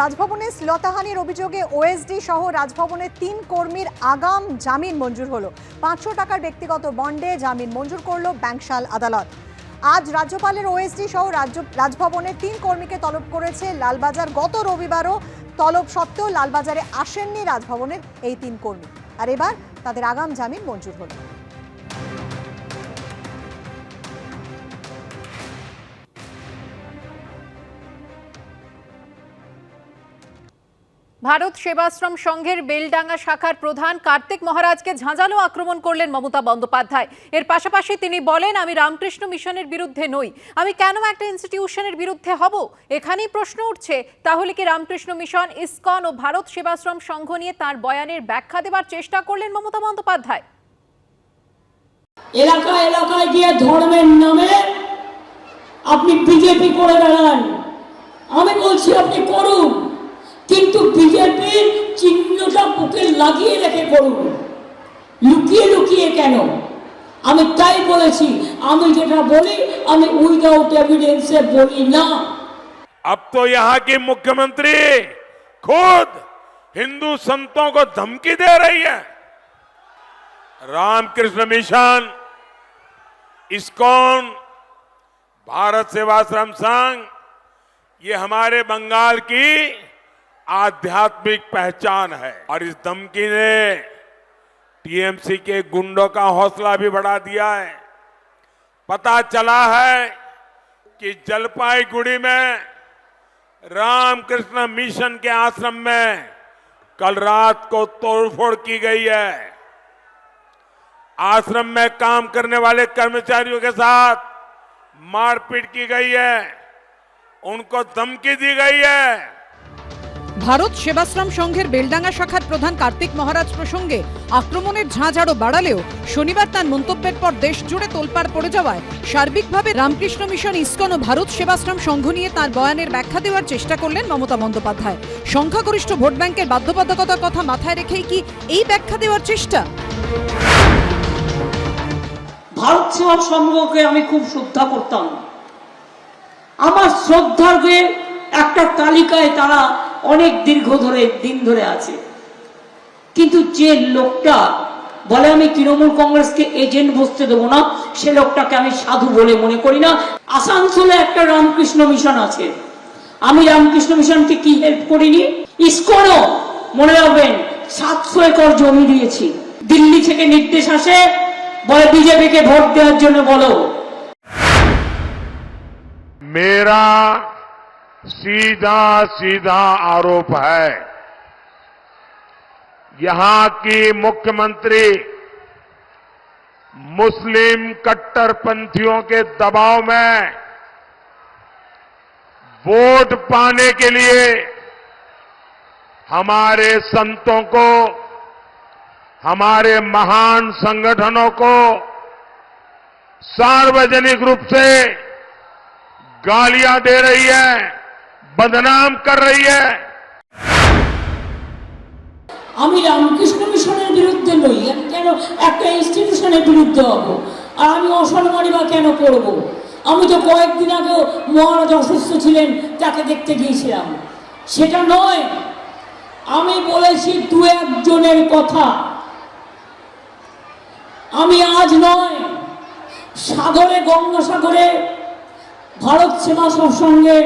রাজভবনে শ্লীলতাহানির অভিযোগে ওএসডি সহ রাজভবনের তিন কর্মীর আগাম জামিন মঞ্জুর হলো। পাঁচশো টাকার ব্যক্তিগত বন্ডে জামিন মঞ্জুর করল ব্যাংকশাল আদালত। আজ রাজ্যপালের ওএসডি সহ রাজ্য রাজভবনের তিন কর্মীকে তলব করেছে লালবাজার। গত রবিবারও তলব সত্ত্বেও লালবাজারে আসেননি রাজভবনের এই তিন কর্মী। আর এবার তাদের আগাম জামিন মঞ্জুর হলো। ভারত সেবাশ্রম সংঘের বেলডাঙ্গা শাখার প্রধান কার্তিক মহারাজকে ঝাঁঝালো আক্রমণ করলেন মমতা বন্দ্যোপাধ্যায়। এর পাশাপাশি তিনি বলেন, আমি রামকৃষ্ণ মিশনের বিরুদ্ধে নই। আমি কেন একটা ইনস্টিটিউশনের বিরুদ্ধে হব? এখানেই প্রশ্ন উঠছে, তাহলে কি রামকৃষ্ণ মিশন, ইসকন ও ভারত সেবাশ্রম সংঘ নিয়ে তার বয়ানের ব্যাখ্যা দেবার চেষ্টা করলেন মমতা বন্দ্যোপাধ্যায়? এলাকা এলাকায় গিয়ে ধর্মের নামে আপনি বিজেপি করে বেড়ান। আমি বলছি, আপনি করুন। বিজেপির চিহ্নটা বুকে লাগিয়ে রেখে করুন লুকিয়ে লুকিয়ে কেন আমি তাই বলেছি আমি যেটা বলি আমি উইদাউট এভিডেন্সে বলি না अब तो यहाँ की मुख्यमंत्री खुद हिंदू संतों को धमकी दे रही है रामकृष्ण मिशन इस्कॉन भारत सेवाश्रम संघ ये हमारे बंगाल की आध्यात्मिक पहचान है। और इस धमकी ने टीएमसी के गुंडों का हौसला भी बढ़ा दिया है। पता चला है कि जलपाईगुड़ी में रामकृष्ण मिशन के आश्रम में कल रात को तोड़फोड़ की गई है। आश्रम में काम करने वाले कर्मचारियों के साथ मारपीट की गई है। उनको धमकी दी गई है। ভারত সেবাশ্রম সংঘের বেলডাঙ্গা শাখার প্রধান কার্তিক মহারাজ প্রসঙ্গে আক্রমণের ঝাঁঝ আরও বাড়ালেও শনিবার তার মন্তব্যের পর দেশ জুড়ে তোলপাড় পড়ে যাওয়ায় সার্বিকভাবে রামকৃষ্ণ মিশন, ইস্কন ও ভারত সেবাশ্রম সংঘ নিয়ে তার বয়ানের ব্যাখ্যা দেওয়ার চেষ্টা করলেন মমতা বন্দ্যোপাধ্যায়। সংখ্যাগরিষ্ঠ ভোট ব্যাংকের বাধ্যবাধকতার কথা মাথায় রেখেই কি এই ব্যাখ্যা দেওয়ার চেষ্টা? ভারত সেবা সংঘকে আমি খুব শ্রদ্ধা করতাম। আমার শ্রদ্ধাকে একটা তালিকায় তারা অনেক দীর্ঘ ধরে, দিন ধরে আছে। কিন্তু যে লোকটা বলে, আমি তৃণমূল কংগ্রেসকে এজেন্ট বসতে দেবো না, সে লোকটাকে আমি সাধু বলে মনে করি না। আসানসোলে একটা রামকৃষ্ণ মিশন আছে। আমি রামকৃষ্ণ মিশনকে কি হেল্প করিনি? ইস্কনও, মনে রাখবেন, সাতশো একর জমি দিয়েছি। দিল্লি থেকে নির্দেশ আসে, বলে বিজেপিকে ভোট দেওয়ার জন্য বলো। मेरा सीधा सीधा आरोप है। यहाँ की मुख्यमंत्री मुस्लिम कट्टरपंथियों के दबाव में वोट पाने के लिए हमारे संतों को, हमारे महान संगठनों को सार्वजनिक रूप से गालियाँ दे रही है। बदनाम कर रही है আমি রামকৃষ্ণ মিশনের বিরুদ্ধে নই আমি কেন একটা ইনস্টিটিউশনের বিরুদ্ধে হব আর আমি অসম্মানী বা কেন করব আমি তো কয়েকদিন আগেও মহারাজ অসুস্থ ছিলেন তাকে দেখতে গিয়েছিলাম সেটা নয় আমি বলেছি দু একজনের কথা আমি আজ নয় সাগরে গঙ্গাসাগরে ভারত সেবা সৎসঙ্গের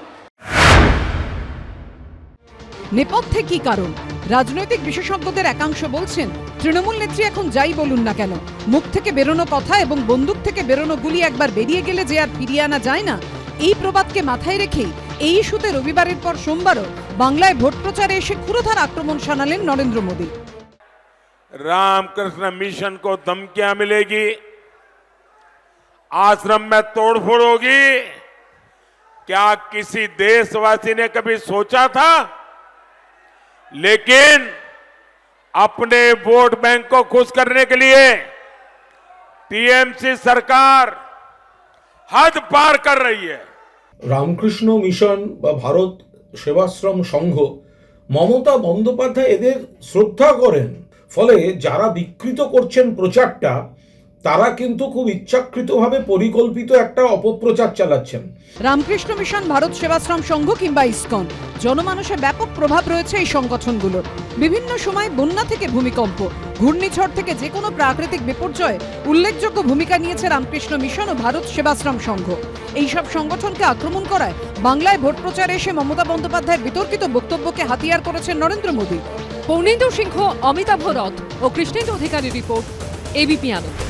নেপথ্যে কি কারণ রাজনৈতিক বিশেষজ্ঞদের একাংশ বলছেন তৃণমূল নেত্রী এখন যাই বলুন না কেন মুখ থেকে বেরোনো কথা এবং বন্দুক থেকে বেরোনো গুলি একবার বেরিয়ে গেলে যে আর ফিরিয়ে আনা যায় না এই প্রবাদকে মাথায় রেখেই এই ইস্যুতে রবিবারের পর সোমবারও বাংলায় ভোট প্রচারে এসে ক্ষুরধার আক্রমণ শানালেন নরেন্দ্র মোদী रामकृष्ण मिशन को धमकियां मिलेगी आश्रम में तोड़फोड़ होगी क्या किसी देशवासी ने कभी सोचा था लेकिन अपने वोट बैंक को खुश करने के लिए टीएमसी सरकार हद पार कर रही है রামকৃষ্ণ মিশন বা ভারত সেবাশ্রম সংঘ মমতা বন্দ্যোপাধ্যায় এদের শ্রদ্ধা করেন ফলে যারা বিকৃত করছেন প্রচারটা তারা কিন্তু খুব ইচ্ছাকৃতভাবে পরিকল্পিত একটা অপপ্রচার চালাচ্ছেন। রামকৃষ্ণ মিশন ভারত সেবাশ্রম সংঘ কিংবা ইসকন। জনমানুষে ব্যাপক প্রভাব রয়েছে এই সংগঠনগুলোর। বিভিন্ন সময় বন্যা থেকে ভূমিকম্প ঘূর্ণিঝড় থেকে যে কোনো প্রাকৃতিক বিপর্যয়ে উল্লেখযোগ্য ভূমিকা নিয়েছে রামকৃষ্ণ মিশন ও ভারত সেবাশ্রম সংঘ। এইসব সংগঠনকে আক্রমণ করায় বাংলায় ভোট প্রচারে এসে মমতা বন্দ্যোপাধ্যায়ের বিতর্কিত বক্তব্যকে হাতিয়ার করেছেন নরেন্দ্র মোদী। পৌনেন্দু সিংহ অমিতাভ রথ ও কৃষ্ণেন্দু অধিকারী রিপোর্ট এবিপি আনন্দ।